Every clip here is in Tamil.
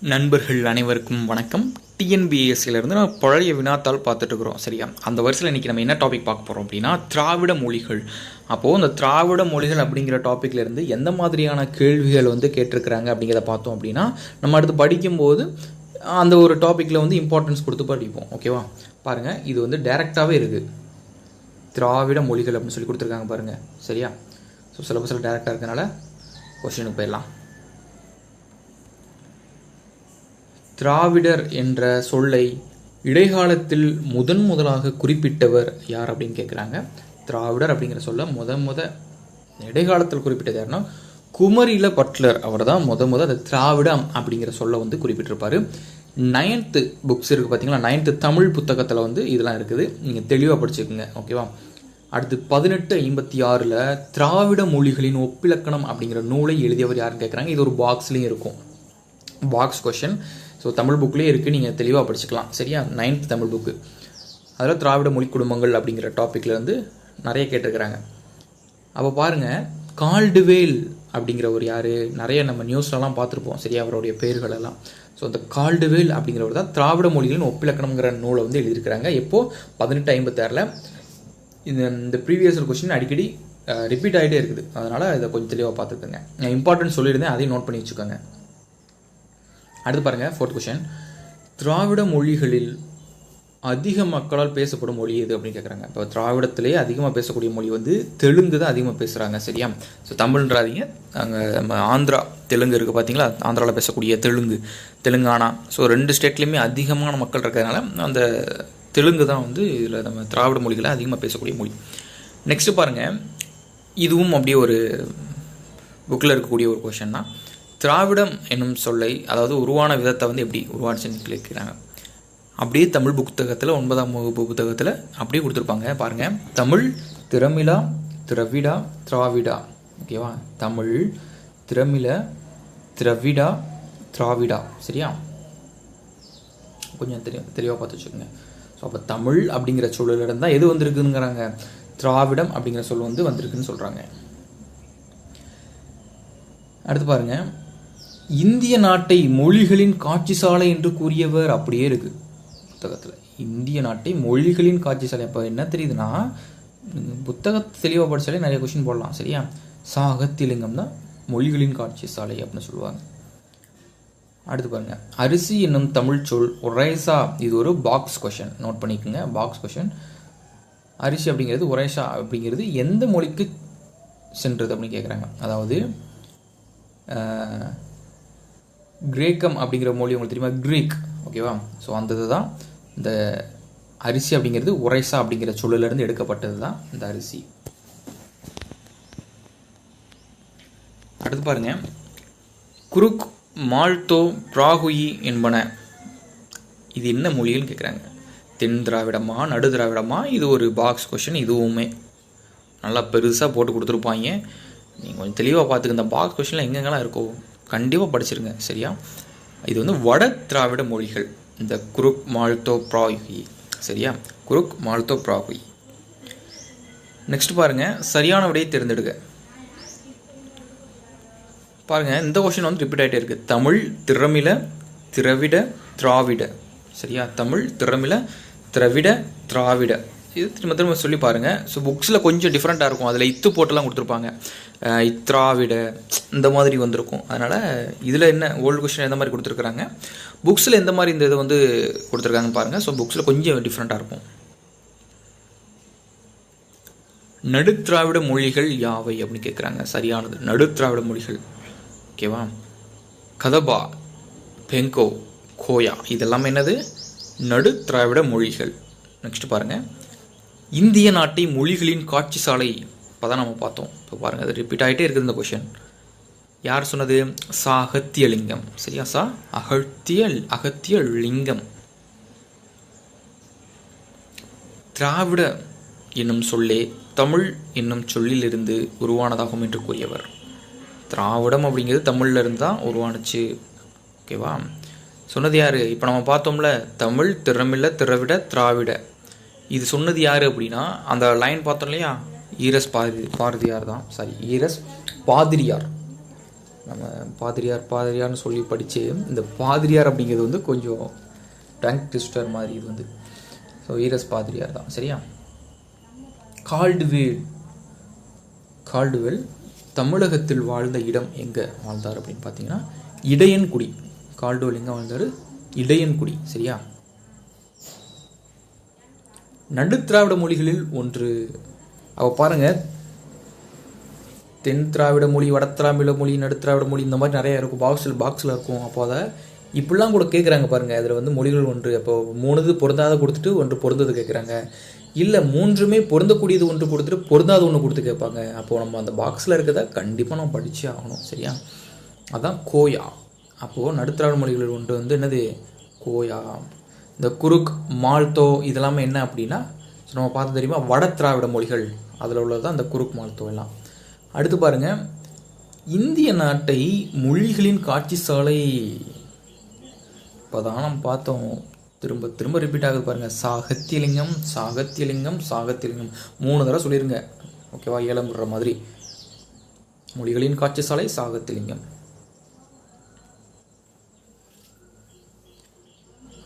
நண்பர்கள் அனைவருக்கும் வணக்கம். டிஎன்பிஎஸ்சியிலேருந்து நம்ம பழைய வினாத்தாள் பார்த்துட்டு இருக்கிறோம். சரியா? அந்த வருஷத்தில் இன்றைக்கி நம்ம என்ன டாபிக் பார்க்க போகிறோம் அப்படின்னா திராவிட மொழிகள். அப்போது இந்த திராவிட மொழிகள் அப்படிங்கிற டாப்பிக்லேருந்து எந்த மாதிரியான கேள்விகள் வந்து கேட்டிருக்கிறாங்க அப்படிங்கிறத பார்த்தோம் அப்படின்னா நம்ம அடுத்து படிக்கும்போது அந்த ஒரு டாப்பிக்கில் வந்து இம்பார்ட்டன்ஸ் கொடுத்து படிப்போம். ஓகேவா பாருங்கள் இது வந்து டைரெக்டாகவே இருக்குது திராவிட மொழிகள் அப்படின்னு சொல்லி கொடுத்துருக்காங்க பாருங்கள் சரியா? ஸோ சிலபஸில் டேரெக்டாக இருக்கனால கொஸ்டினுக்கு போயிடலாம். திராவிடர் என்ற சொல்லை இடைக்காலத்தில் முதன் முதலாக குறிப்பிட்டவர் யார் அப்படின்னு கேட்குறாங்க திராவிடர் அப்படிங்கிற சொல்ல முத முத இடைக்காலத்தில் குறிப்பிட்டது யாருன்னா குமரில பட்லர். அவர் தான் முத முத அந்த திராவிடம் அப்படிங்கிற சொல்ல வந்து குறிப்பிட்டிருப்பார். நைன்த்து புக்ஸ் இருக்குது பார்த்தீங்களா நைன்த்து தமிழ் புத்தகத்தில் வந்து இதெல்லாம் இருக்குது. நீங்கள் தெளிவாக படிச்சுக்கோங்க ஓகேவா அடுத்து பதினெட்டு ஐம்பத்தி ஆறில் திராவிட மொழிகளின் ஒப்பிலக்கணம் அப்படிங்கிற நூலை எழுதியவர் யாருன்னு கேட்குறாங்க இது ஒரு பாக்ஸ்லேயும் இருக்கும். பாக்ஸ் கொஷின் ஸோ தமிழ் புக்லேயே இருக்குது நீங்கள் தெளிவாக படிச்சுக்கலாம். சரியா? நைன்த் தமிழ் புக்கு அதில் திராவிட மொழி குடும்பங்கள் அப்படிங்கிற டாப்பிக்கில் வந்து நிறைய கேட்டிருக்கிறாங்க. அப்போ பாருங்கள் கால்டுவேல் அப்படிங்கிற ஒரு யார் நிறைய நம்ம நியூஸ்லலாம் பார்த்துருப்போம் சரியா? அவருடைய பெயர்களெல்லாம் ஸோ அந்த கால்டுவேல் அப்படிங்கிறவர் தான் திராவிட மொழிகளின் ஒப்பிலக்கணம்ங்கிற நூலை வந்து எழுதியிருக்கிறாங்க. எப்போது பதினெட்டு ஐம்பத்தாறில். இந்த இந்த ப்ரீவியஸ் கொஸ்டின் அடிக்கடி ரிப்பீட் ஆகிட்டே இருக்குது. அதனால் இதை கொஞ்சம் தெளிவாக பார்த்துக்கோங்க. நான் இம்பார்ட்டன்ட் சொல்லியிருந்தேன் அதையும் நோட் பண்ணி வச்சுக்கோங்க. அடுத்து பாருங்கள் ஃபோர்த் கொஷின் திராவிட மொழிகளில் அதிக மக்களால் பேசப்படும் மொழி எது அப்படின்னு கேட்குறாங்க இப்போ திராவிடத்திலேயே அதிகமாக பேசக்கூடிய மொழி வந்து தெலுங்கு தான் அதிகமாக பேசுகிறாங்க சரியா ஸோ தமிழ்ன்றாதீங்க அங்கே நம்ம ஆந்திரா தெலுங்கு இருக்குது பார்த்தீங்களா ஆந்திராவில் பேசக்கூடிய தெலுங்கு தெலுங்கானா. ஸோ ரெண்டு ஸ்டேட்லேயுமே அதிகமான மக்கள் இருக்கிறதுனால அந்த தெலுங்கு தான் வந்து இதில் நம்ம திராவிட மொழிகளை அதிகமாக பேசக்கூடிய மொழி. நெக்ஸ்ட்டு பாருங்கள் இதுவும் அப்படியே ஒரு புக்கில் இருக்கக்கூடிய ஒரு கொஷன் தான். திராவிடம் என்னும் சொல்லை அதாவது உருவான விதத்தை வந்து எப்படி உருவாச்சுன்னு கேட்குறாங்க அப்படியே தமிழ் புத்தகத்தில் ஒன்பதாம் வகுப்பு புத்தகத்தில் அப்படியே கொடுத்துருப்பாங்க. பாருங்கள் தமிழ் திரமிழா திரவிடா திராவிடா. ஓகேவா? தமிழ் திரமிழ திரவிடா திராவிடா. சரியா? கொஞ்சம் தெரிய தெளிவாக பார்த்து வச்சுக்கோங்க. ஸோ அப்போ தமிழ் அப்படிங்கிற சூழலிடம் தான் எது வந்திருக்குங்கிறாங்க திராவிடம் அப்படிங்கிற சொல் வந்து வந்திருக்குன்னு சொல்கிறாங்க அடுத்து பாருங்கள் இந்திய நாட்டை மொழிகளின் காட்சி சாலை என்று கூறியவர் அப்படியே இருக்கு புத்தகத்தில். இந்திய நாட்டை மொழிகளின் காட்சி சாலை அப்போ என்ன தெரியுதுன்னா புத்தகத்தை தெளிவாக படித்தாலே நிறைய கொஷின் போடலாம் சரியா? சாகத்திலிங்கம் தான் மொழிகளின் காட்சி சாலை அப்படின்னு சொல்லுவாங்க. அடுத்து பாருங்க. அரிசி என்னும் தமிழ் சொல் ஒரேசா. இது ஒரு பாக்ஸ் கொஷின் நோட் பண்ணிக்கோங்க பாக்ஸ் கொஷன் அரிசி அப்படிங்கிறது ஒரேசா அப்படிங்கிறது எந்த மொழிக்கு சென்றது அப்படின்னு கேட்குறாங்க அதாவது கிரேக்கம் அப்படிங்கிற மொழி உங்களுக்கு தெரியுமா? க்ரீக் ஓகேவா ஸோ அந்த இதுதான் இந்த அரிசி அப்படிங்கிறது உரைசா அப்படிங்கிற சொல்லிலிருந்து எடுக்கப்பட்டது தான் இந்த அரிசி. அடுத்து பாருங்க. குருக் மால்தோ பிராகுயி என்பன. இது என்ன மொழின்னு கேட்குறாங்க தென் திராவிடமா நடு திராவிடமா? இது ஒரு பாக்ஸ் கொஷின் இதுவுமே. நல்லா பெருசாக போட்டு கொடுத்துருப்பாங்க. நீங்கள் கொஞ்சம் தெளிவாக பார்த்துக்க இந்த பாக்ஸ் கொஷினில் எங்கெங்கெல்லாம் இருக்கோ? கண்டிப்பாக படிச்சிருங்க சரியா? இது வந்து வட திராவிட மொழிகள். இந்த குருக் மால்தோ ப்ராகி சரியா? குருக் மால்தோ ப்ராகி நெக்ஸ்ட் பாருங்க சரியான விடையை தேர்ந்தெடுக்க பாருங்க இந்த கொஷின் வந்து ரிப்பீட் ஆகிட்டே இருக்கு. தமிழ் திறமில திரவிட திராவிட சரியா? தமிழ் திறமில திரவிட திராவிட. இது திரும்ப திரும்ப சொல்லி பாருங்க. ஸோ புக்ஸில் கொஞ்சம் டிஃப்ரெண்ட்டாக இருக்கும். அதில் இத்து போட்டெல்லாம் கொடுத்துருப்பாங்க. இத்ராவிட இந்த மாதிரி வந்திருக்கும். அதனால் இதில் என்ன ஓல்டு கொஸ்டின் எந்த மாதிரி கொடுத்துருக்குறாங்க? புக்ஸில் எந்த மாதிரி இந்த இது வந்து கொடுத்துருக்காங்கன்னு பாருங்கள் ஸோ புக்ஸில் கொஞ்சம் டிஃப்ரெண்ட்டாக இருக்கும். நடுத்திராவிட மொழிகள் யாவை அப்படின்னு கேட்குறாங்க சரியானது. நடுத்திராவிட மொழிகள். ஓகேவா கதபா பெங்கோ கோயா. இதெல்லாம் என்னது? நடுத்திராவிட மொழிகள். நெக்ஸ்ட் பாருங்கள் இந்திய நாட்டை மொழிகளின் காட்சி சாலை. இப்போ தான் நம்ம பார்த்தோம். இப்போ பாருங்கள் அது ரிப்பீட் ஆகிட்டே இருக்குது இந்த கொஷின் யார் சொன்னது? சா அகத்தியலிங்கம். சரியா சா? அகத்திய அகத்திய லிங்கம் திராவிட என்னும் சொல்லே தமிழ் என்னும் சொல்லிலிருந்து உருவானதாகும் என்று கூறியவர். திராவிடம் அப்படிங்கிறது தமிழில் இருந்து தான் உருவானுச்சு ஓகேவா சொன்னது யார்? இப்போ நம்ம பார்த்தோம்ல தமிழ் திறமில்ல திரவிட திராவிட. இது சொன்னது யார் அப்படின்னா அந்த லைன் பார்த்தோம் இல்லையா? ஈரஸ் பாரதி பாரதியார் தான். சாரி ஈரஸ் பாதிரியார். நம்ம பாதிரியார் பாதிரியார்னு சொல்லி படித்து இந்த பாதிரியார் அப்படிங்கிறது வந்து கொஞ்சம் டங்க் ட்விஸ்டர் மாதிரி இது வந்து. ஸோ ஈரஸ் பாதிரியார் தான். சரியா? கால்டுவேல். கால்டுவெல் தமிழகத்தில் வாழ்ந்த இடம் எங்கே வாழ்ந்தார் அப்படின்னு பார்த்தீங்கன்னா இடையன்குடி. கால்டுவெல் எங்கே வாழ்ந்தார்? இடையன்குடி. சரியா? நடுத்திராவிட மொழிகளில் ஒன்று. அவள் பாருங்கள் தென் திராவிட மொழி வட திராவிட மொழி நடுத்திராவிட மொழி இந்த மாதிரி நிறையா இருக்கும். பாக்ஸில் பாக்ஸில் இருக்கும். அப்போ அதை இப்படிலாம் கூட கேட்குறாங்க பாருங்கள் அதில் வந்து மொழிகள் ஒன்று. அப்போ மூணுது பொருந்தாத கொடுத்துட்டு ஒன்று பொருந்தது கேட்குறாங்க இல்லை மூன்றுமே பொருந்தக்கூடியது ஒன்று கொடுத்துட்டு பொருந்தாத ஒன்று கொடுத்து கேட்பாங்க. அப்போது நம்ம அந்த பாக்ஸில் இருக்கிறத கண்டிப்பாக நம்ம படித்தே ஆகணும். சரியா? அதான் கோயா. அப்போது நடுத்திராவிட மொழிகள் ஒன்று வந்து என்னது? கோயா. இந்த குருக் மால்தோ இதெல்லாமே என்ன அப்படின்னா நம்ம பார்த்து தெரியுமா? வட திராவிட மொழிகள். அதில் உள்ளது தான் இந்த குருக் மால்தோ எல்லாம். அடுத்து பாருங்கள் இந்திய நாட்டை மொழிகளின் காட்சி சாலை. இப்போதான் நம்ம பார்த்தோம். திரும்ப திரும்ப ரிப்பீட் ஆகுது பாருங்கள் சாகத்தியலிங்கம் சாகத்தியலிங்கம் சாகத்தியலிங்கம் மூணு தடவை சொல்லிருங்க. ஓகேவா? ஏலம் விடுற மாதிரி. மொழிகளின் காட்சி சாலை சாகத்தியலிங்கம்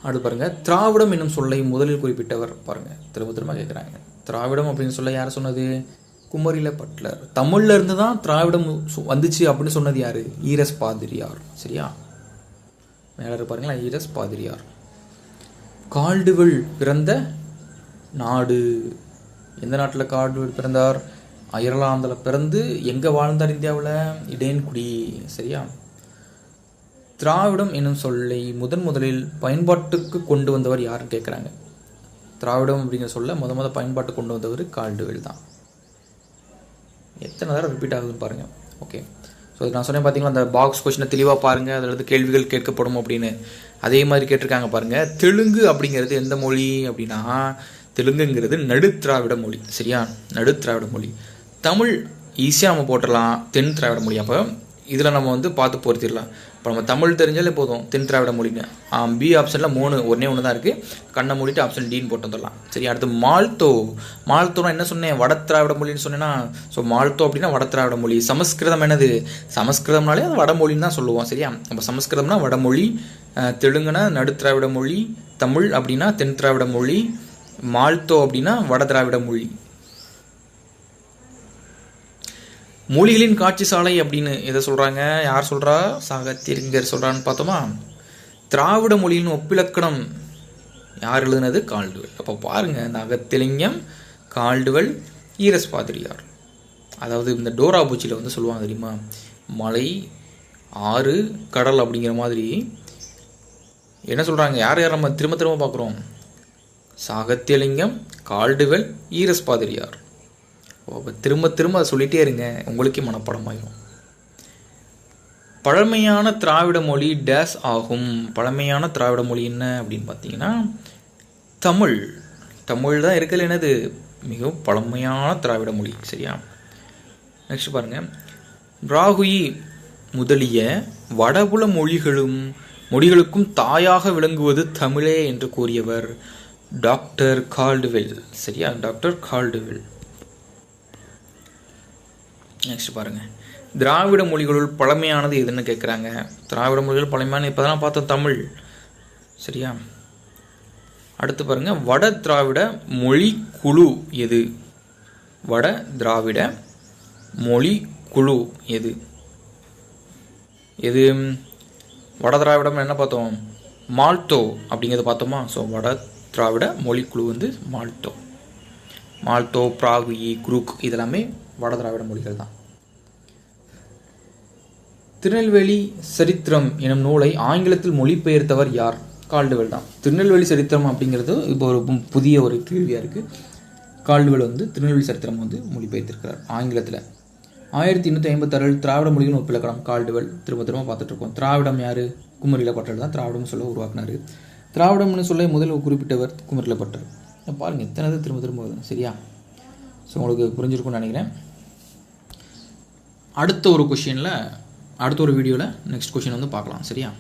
அடுத்து பாருங்க திராவிடம் என்னும் சொல்லை முதலில் குறிப்பிட்டவர் பாருங்க திரும்ப திரும்ப கேட்குறாங்க திராவிடம் அப்படின்னு சொல்ல யார் சொன்னது? குமரில பட்லர். தமிழ்ல இருந்து தான் திராவிடம் சு- வந்துச்சு அப்படின்னு சொன்னது யாரு? ஈரஸ் பாதிரியார். சரியா? மேலே இருப்பாருங்களா ஈரஸ் பாதிரியார். கால்டுவெல் பிறந்த நாடு. எந்த நாட்டில் கால்டுவெல் பிறந்தார்? அயர்லாந்தில் பிறந்து எங்கே வாழ்ந்தார் இந்தியாவில்? இடேன்குடி சரியா? திராவிடம் என்னும் சொல்லை முதன் முதலில் பயன்பாட்டுக்கு கொண்டு வந்தவர் யாருன்னு கேட்குறாங்க திராவிடம் அப்படிங்கிற சொல்ல முத முத பயன்பாட்டுக்கு கொண்டு வந்தவர் கால்டுவெல் தான். எத்தனை தடவை ரிப்பீட் ஆகுதுன்னு பாருங்கள் ஓகே ஸோ நான் சொன்னேன் பார்த்தீங்களா அந்த பாக்ஸ் கொஸ்டினை தெளிவாக பாருங்கள் அதில் இருந்து கேள்விகள் கேட்கப்படும் அப்படின்னு. அதே மாதிரி கேட்டிருக்காங்க பாருங்கள் தெலுங்கு அப்படிங்கிறது எந்த மொழி அப்படின்னா தெலுங்குங்கிறது நடுத்திராவிட மொழி சரியா? நடுத்திராவிட மொழி. தமிழ் ஈஸியாக நம்ம போட்டுடலாம் தென் திராவிட மொழி. அப்போ இதில் நம்ம வந்து பார்த்து பொருத்திடலாம். இப்போ நம்ம தமிழ் தெரிஞ்சாலே போதும் தென் திராவிட மொழின்னு. பி ஆப்ஷனில் மூணு ஒன்றே ஒன்று தான் இருக்குது கண்ணை மூடிட்டு ஆப்ஷன் டின்னு போட்டு வந்துடலாம். சரி அடுத்து மால்தோ. மால்தோனா என்ன சொன்னேன்? வட திராவிட மொழின்னு சொன்னேன்னா ஸோ மால்தோ அப்படின்னா வட திராவிட மொழி. சமஸ்கிருதம் என்னது? சமஸ்கிருதம்னாலே அது வடமொழின்னு தான் சொல்லுவோம் சரியா? நம்ம சமஸ்கிருதம்னா வடமொழி தெலுங்குனா நடுத்திராவிட மொழி தமிழ் அப்படின்னா தென் திராவிட மொழி மால்தோ அப்படின்னா வட திராவிட மொழி. மொழிகளின் காட்சி சாலை அப்படின்னு எதை சொல்கிறாங்க யார் சொல்கிறா சாகத்தியறிஞர் சொல்கிறான்னு பார்த்தோமா? திராவிட மொழியின் ஒப்பிலக்கணம் யார் எழுதுனது? கால்டுவெல். அப்போ பாருங்கள் இந்த அகத்திலிங்கம் கால்டுவெல் ஈரஸ் பாதிரியார். அதாவது இந்த டோரா பூச்சியில் வந்து சொல்லுவாங்க தெரியுமா? மலை ஆறு கடல் அப்படிங்கிற மாதிரி. என்ன சொல்கிறாங்க யார் யார் நம்ம திரும்ப திரும்ப பார்க்குறோம்? சாகத்தியலிங்கம் கால்டுவெல் ஈரஸ் பாதிரியார். திரும்ப திரும்ப அதை சொல்லிகிட்டே இருங்க. உங்களுக்கே மனப்படமாயிடும் பழமையான திராவிட மொழி டேஸ் ஆகும். பழமையான திராவிட மொழி என்ன அப்படின்னு பார்த்தீங்கன்னா தமிழ். தமிழ் தான் இருக்கல என்னது? மிகவும் பழமையான திராவிட மொழி சரியா? நெக்ஸ்ட் பாருங்க. பிராகுயி முதலிய வடபுல மொழிகளும் மொழிகளுக்கும் தாயாக விளங்குவது தமிழே என்று கூறியவர் டாக்டர் கால்டுவெல் சரியா? Doctor Caldwell. நெக்ஸ்ட் பாருங்கள் திராவிட மொழிகளுள் பழமையானது எதுன்னு கேட்குறாங்க திராவிட மொழிகள் பழமையான இப்போ தான் பார்த்தோம் தமிழ். சரியா? அடுத்து பாருங்கள் வட திராவிட மொழி குழு எது? வட திராவிட மொழி குழு எது? எது? வட திராவிடம் என்ன பார்த்தோம்? மால்டோ அப்படிங்கிறத பார்த்தோமா? ஸோ வட திராவிட மொழி குழு வந்து மால்டோ. மால்டோ பிராகுயி குரூக் இதெல்லாமே வட திராவிட மொழிகள் தான். திருநெல்வேலி சரித்திரம் எனும் நூலை ஆங்கிலத்தில் மொழிபெயர்த்தவர் யார்? கால்டுவெல் தான். திருநெல்வேலி சரித்திரம் அப்படிங்கிறது இப்போ ஒரு புதிய ஒரு கேள்வியாக இருக்குது கால்டுவெல் வந்து திருநெல்வேலி சரித்திரம் வந்து மொழிபெயர்த்திருக்கிறார் ஆங்கிலத்தில். ஆயிரத்தி எண்ணூற்றி ஐம்பத்தாறில் திராவிட மொழியின் ஒப்பிலக்கணம் கால்டுவெல் திரும்ப திரும்ப பார்த்துட்டு இருக்கோம் திராவிடம் யார்? குமரில பட்டர் தான் திராவிடம் சொல்ல உருவாக்குனாரு. திராவிடம்னு சொல்ல முதல் குறிப்பிட்டவர் குமரில பட்டர். பாருங்க எத்தனை திரும்ப திரும்ப சரியா? ஸோ உங்களுக்கு புரிஞ்சிருக்கும்னு நினைக்கிறேன். அடுத்த ஒரு கொஷினில் அடுத்த ஒரு வீடியோவில் நெக்ஸ்ட் கொஷின் வந்து பார்க்கலாம். சரியா?